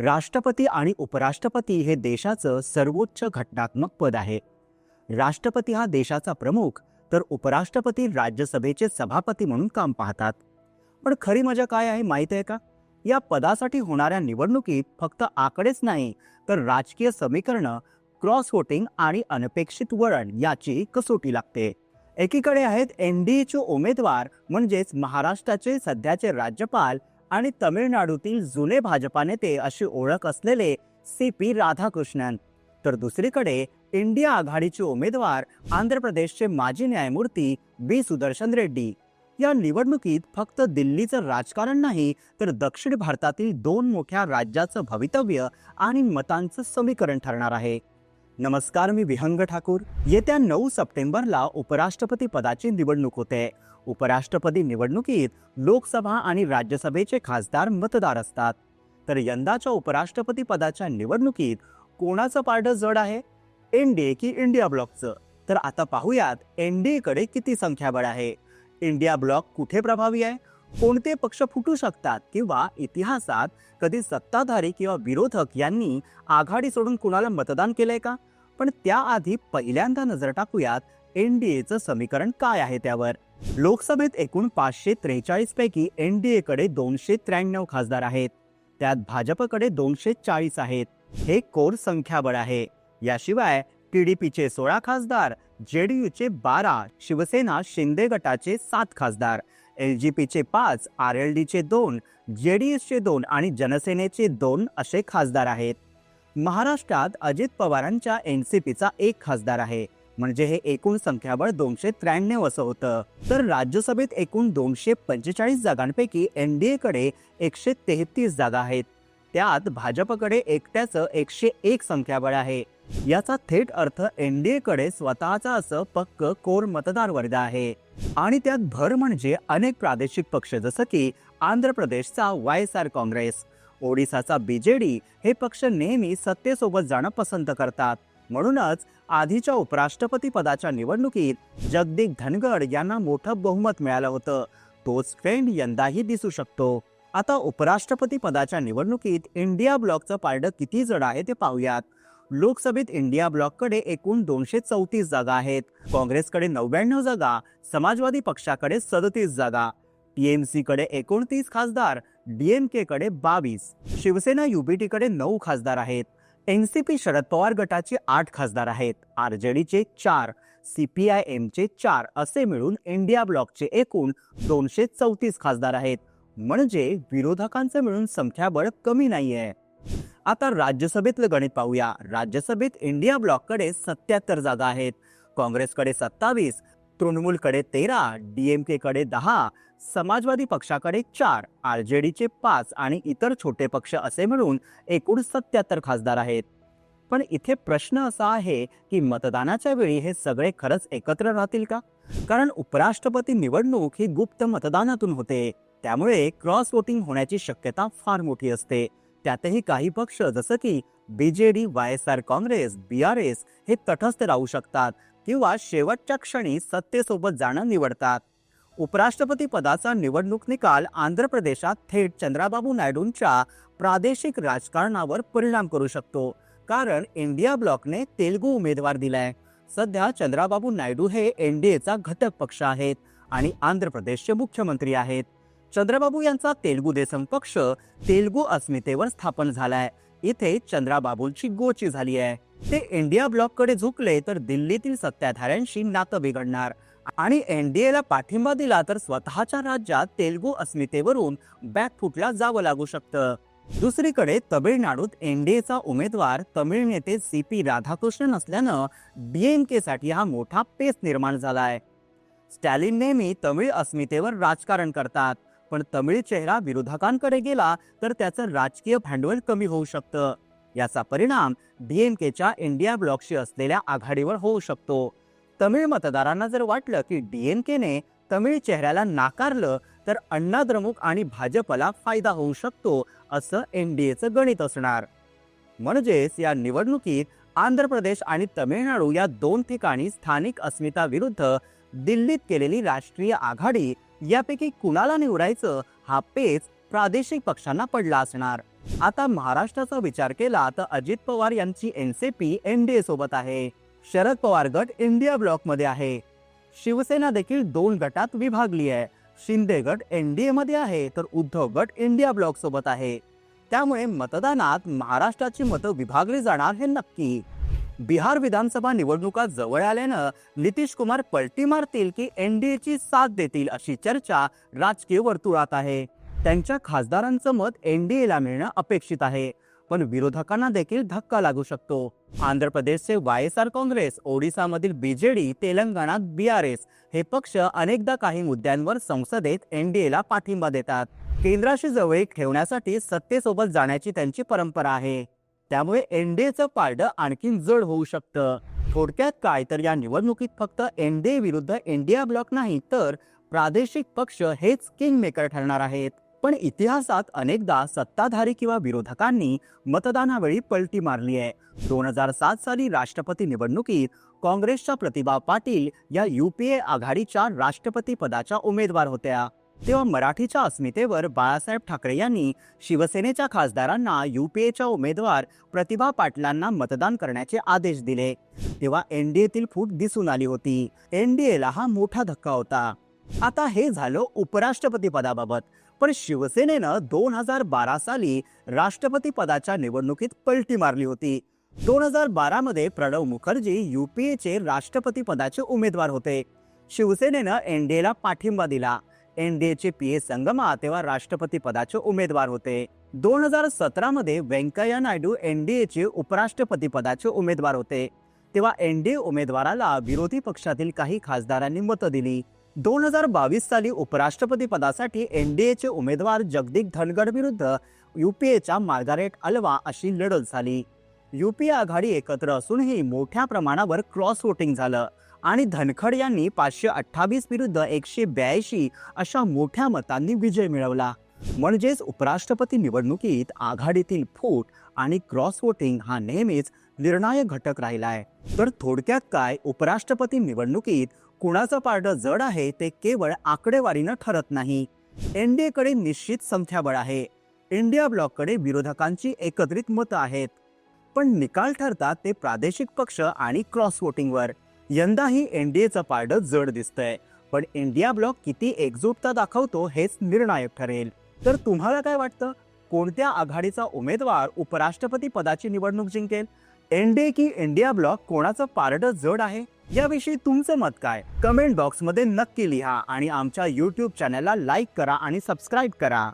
राष्ट्रपती आणि उपराष्ट्रपती हे देशाचं सर्वोच्च घटनात्मक पद आहे. राष्ट्रपती हा देशाचा प्रमुख तर उपराष्ट्रपती राज्यसभेचे सभापती म्हणून काम पाहतात. पण खरी मजा काय आहे माहीत आहे का? या पदासाठी होणाऱ्या निवडणुकीत फक्त आकडेच नाही तर राजकीय समीकरणं क्रॉस वोटिंग आणि अनपेक्षित वळण याची कसोटी लागते. एकीकडे आहेत एन डी एचे उमेदवार म्हणजेच महाराष्ट्राचे सध्याचे राज्यपाल आणि तमिळनाडूतील जुने भाजपा नेते अशी ओळख असलेले सी पी राधाकृष्णन. तर दुसरीकडे इंडिया आघाडीचे उमेदवार आंध्र प्रदेशचे माजी न्यायमूर्ती बी. सुदर्शन रेड्डी. या निवडणुकीत फक्त दिल्लीचं राजकारण नाही तर दक्षिण भारतातील दोन मोठ्या राज्याचं भवितव्य आणि मतांचं समीकरण ठरणार आहे. नमस्कार मी विहंग ठाकूर. येत्या नऊ सप्टेंबरला उपराष्ट्रपती पदाची निवडणूक होते. उपराष्ट्रपती निवडणुकीत लोकसभा आणि राज्यसभेचे खासदार मतदार असतात. तर यंदाच्या उपराष्ट्रपती पदाच्या निवडणुकीत कोणाचं पारडं जड आहे? एनडीए की इंडिया ब्लॉकचं? तर आता पाहूयात एनडीएकडे किती संख्याबळ आहे? इंडिया ब्लॉक कुठे प्रभावी आहे? कोणते पक्ष फुटू शकतात किंवा इतिहासात कधी सत्ताधारी किंवा विरोधक यांनी आघाडी सोडून कुणाला मतदान केलंय का? पण त्याआधी पहिल्यांदा नजर टाकूयात एनडीएचं समीकरण काय आहे त्यावर? लोकसभेत एकूण पाचशे त्रेचाळीस पैकी एकडे दोनशे त्र्याण्णव खासदार आहेत. त्यात भाजपकडे दोनशे चाळीस आहेत. हे कोर संख्याबळ आहे. याशिवाय टीडीपीचे सोळा खासदार जे डी यूचे बारा शिवसेना शिंदे गटाचे सात खासदार एल जी पीचे पाच आर एल डीचे दोन जे डी एसचे दोन आणि जनसेनेचे दोन असे खासदार आहेत. महाराष्ट्रात अजित पवारांच्या एन सी पीचा एक खासदार आहे. म्हणजे हे एकूण संख्याबळ दोनशे त्र्याण्णव असं होतं. तर राज्यसभेत एकूण दोनशे पंचेचाळीस जागांपैकी एन डी एकडे एकशे तेहतीस जागा आहेत. त्यात भाजपकडे एकट्याचं एकशे एक संख्याबळ आहे. याचा थेट अर्थ एनडीएकडे स्वतःचा असं पक्क कोर मतदार वर्ग आहे. आणि त्यात भर म्हणजे अनेक प्रादेशिक पक्ष जसं की आंध्र प्रदेशचा वाय एस आर काँग्रेस. ओडिसाचा बीजेडी हे पक्ष नेहमी सत्तेसोबत जाणं पसंत करतात. म्हणूनच आधीच्या उपराष्ट्रपती पदाच्या निवडणुकीत जगदीप धनगड यांना मोठं बहुमत मिळालं होतं. तोच ट्रेंड यंदाही दिसू शकतो. आता उपराष्ट्रपती पदाच्या निवडणुकीत इंडिया ब्लॉकचं पारडं किती जड आहे ते पाहूयात. लोकसभेत इंडिया ब्लॉककडे एकूण दोनशे चौतीस जागा आहेत. काँग्रेसकडे नव्याण्णव जागा समाजवादी पक्षाकडे सदतीस जागा. टीएमसी कडे एकोणतीस खासदार डीएमके कडे बावीस. शिवसेना युबीटीकडे नऊ खासदार आहेत. एनसीपी शरद पवार गटाचे आठ खासदार आहेत. आर जे डीचे चार सी पी आय एमचे चार असे मिळून इंडिया ब्लॉकचे एकूण दोनशे चौतीस खासदार आहेत. म्हणजे विरोधकांचं मिळून संख्याबळ कमी नाहीये. आता राज्यसभेतलं गणित पाहूया. राज्यसभेत इंडिया ब्लॉककडे सत्याहत्तर जागा आहेत. काँग्रेसकडे सत्तावीस तृणमूलकडे तेरा डी एम केकडे दहा समाजवादी पक्षाकडे चार आर जे डीचे पाच आणि इतर छोटे पक्ष असे मिळून एकूण सत्याहत्तर खासदार आहेत. पण इथे प्रश्न असा आहे की मतदानाच्या वेळी हे सगळे खरंच एकत्र राहतील का? कारण उपराष्ट्रपती निवडणूक ही गुप्त मतदानातून होते. त्यामुळे क्रॉस वोटिंग होण्याची शक्यता फार मोठी असते. त्यातही काही पक्ष जसं की BJD Y S R Congress B R S हे तटस्थ राहू शकतात किंवा शेवटच्या क्षणी सत्तेसोबत जाणं निवडतात. उपराष्ट्रपती पदाचा निवडणूक निकाल आंध्र प्रदेशात थेट चंद्राबाबू नायडूंच्या प्रादेशिक राजकारणावर परिणाम करू शकतो. कारण इंडिया ब्लॉकने तेलगू उमेदवार दिलाय. सध्या चंद्राबाबू नायडू हे एन डी एचा घटक पक्ष आहेत आणि आंध्र प्रदेशचे मुख्यमंत्री आहेत. चंद्रबाबू यांचा तेलगू देसम पक्ष तेलगू अस्मितेवर स्थापन झालाय. इथे चंद्राबाबूंची गोची झाली आहे. ते इंडिया ब्लॉककडे झुकले तर दिल्लीतील सत्ताधाऱ्यांशी नातं बिघडणार. आणि एनडीएला पाठिंबा दिला तर स्वतःच्या राज्यात तेलगू अस्मितेवरून बॅकफुटला जावं लागू शकतं. दुसरीकडे तमिळनाडूत एनडीएचा उमेदवार तमिळ नेते सी पी राधाकृष्णन असल्यानं डीएमके साठी हा मोठा पेच निर्माण झालाय. स्टॅलिन नेहमी तमिळ अस्मितेवर राजकारण करतात पण तमिळ चेहरा विरोधकांकडे गेला तर त्याचं राजकीय भांडवल कमी होऊ शकतं. याचा परिणाम डीएमकेच्या इंडिया ब्लॉकशी असलेल्या आघाडीवर होऊ शकतो. तमिळ मतदारांना जर वाटलं की डी एन केने तमिळ चेहऱ्याला नाकारलं तर अण्णा द्रमुक आणि भाजपला फायदा होऊ शकतो असं एन डी एचं गणित असणार. म्हणजेच या निवडणुकीत आंध्र प्रदेश आणि तमिळनाडू या दोन ठिकाणी स्थानिक अस्मिता विरुद्ध दिल्लीत केलेली राष्ट्रीय आघाडी यापैकी कुणाला निवडायचं हा पेच प्रादेशिक पक्षांना पडला असणार. आता महाराष्ट्राचा विचार केला तर अजित पवार यांची एनसीपी एनडीए सोबत आहे. शरद पवार गट इंडिया ब्लॉकमध्ये आहे. शिवसेना देखील दोन गटात विभागली आहे. शिंदे गट एनडीए मध्ये आहे तर उद्धव गट इंडिया ब्लॉक सोबत आहे. त्यामुळे मतदानात महाराष्ट्राची मतं विभागली जाणार हे नक्की. बिहार विधानसभा निवडणुका जवळ आल्यानं नितीश कुमार पलटी मारतील की एनडीएची साथ देतील अशी चर्चा राजकीय वर्तुळात आहे. त्यांच्या खासदारांचं मत एनडीएला मिळणं अपेक्षित आहे. पण विरोधकांना देखील धक्का लागू शकतो. आंध्र प्रदेशचे वाय एस आर काँग्रेस ओडिसामधील बीजेडी तेलंगणात बीआरएस हे पक्ष अनेकदा काही मुद्द्यांवर संसदेत एनडीएला पाठिंबा देतात. केंद्राशी जवळीक ठेवण्यासाठी सत्तेसोबत जाण्याची त्यांची परंपरा आहे. त्यामुळे एनडीएचं पारडं आणखीन जड होऊ शकतं. थोडक्यात काय तर या निवडणुकीत फक्त एनडीए विरुद्ध इंडिया ब्लॉक नाही तर प्रादेशिक पक्ष हेच किंग मेकर ठरणार आहेत. पण इतिहासात अनेकदा सत्ताधारी किंवा विरोधकांनी मतदानावेळी पलटी मारली आहे. दोन हजार सात साली राष्ट्रपती निवडणुकीत काँग्रेसच्या प्रतिभा पाटील या युपीए आघाडीच्या राष्ट्रपती पदाच्या उमेदवार होत्या. तेव्हा मराठीच्या अस्मितेवर बाळासाहेब ठाकरे यांनी शिवसेनेच्या खासदारांना युपीएच्या उमेदवार प्रतिभा पाटलांना मतदान करण्याचे आदेश दिले. तेव्हा एनडीएतील फूट दिसून आली होती. एनडीएला हा मोठा धक्का होता. आता हे झालं उपराष्ट्रपती पदाबाबत. पण शिवसेनेनं दोन हजार बारा साली राष्ट्रपती पदाच्या निवडणुकीत पलटी मारली होती. दोन हजार बारा मध्ये प्रणव मुखर्जी युपीएचे राष्ट्रपती पदाचे उमेदवार होते. शिवसेनेनं एनडीएला पाठिंबा दिला. एनडीएचे पी ए संगमा तेव्हा राष्ट्रपती पदाचे उमेदवार होते. दोन हजार सतरा मध्ये व्यंकय्या नायडू एनडीएचे उपराष्ट्रपती पदाचे उमेदवार होते. तेव्हा एनडीए उमेदवाराला विरोधी पक्षातील काही खासदारांनी मतं दिली. दोन हजार बावीस साली उपराष्ट्रपती पदासाठी एचे उमेदवार जगदीप धनगड विरुद्ध युपीएच्या मार्गारेट अल्वा अशी लढत झाली. युपीए आघाडी एकत्र असूनही मोठ्या प्रमाणावर क्रॉस वोटिंग झालं आणि धनखड यांनी पाचशे अठ्ठावीस विरुद्ध एकशे ब्याऐंशी अशा मोठ्या मतांनी विजय मिळवला. म्हणजेच उपराष्ट्रपती निवडणुकीत आघाडीतील फूट आणि क्रॉस वोटिंग हा नेहमीच निर्णायक घटक राहिलाय. तर थोडक्यात काय उपराष्ट्रपती निवडणुकीत कुणाचं पारडं जड आहे ते केवळ आकडेवारीनं ठरत नाही. एनडीएकडे निश्चित संख्याबळ आहे. इंडिया ब्लॉककडे विरोधकांची एकत्रित मतं आहेत. पण निकाल ठरतात ते प्रादेशिक पक्ष आणि क्रॉस वोटिंगवर. यंदाही एनडीएचं पारडं जड दिसतंय. पण इंडिया ब्लॉक किती एकजूटता दाखवतो हेच निर्णायक ठरेल. तर तुम्हाला काय वाटतं? कोणत्या आघाडीचा उमेदवार उपराष्ट्रपती पदाची निवडणूक जिंकेल? एनडीए की इंडिया ब्लॉक कोणाचं पारडं जड आहे? याविषयी तुमचं मत काय? कमेंट बॉक्समध्ये नक्की लिहा आणि आमच्या यूट्यूब चॅनलला लाईक करा आणि सबस्क्राईब करा.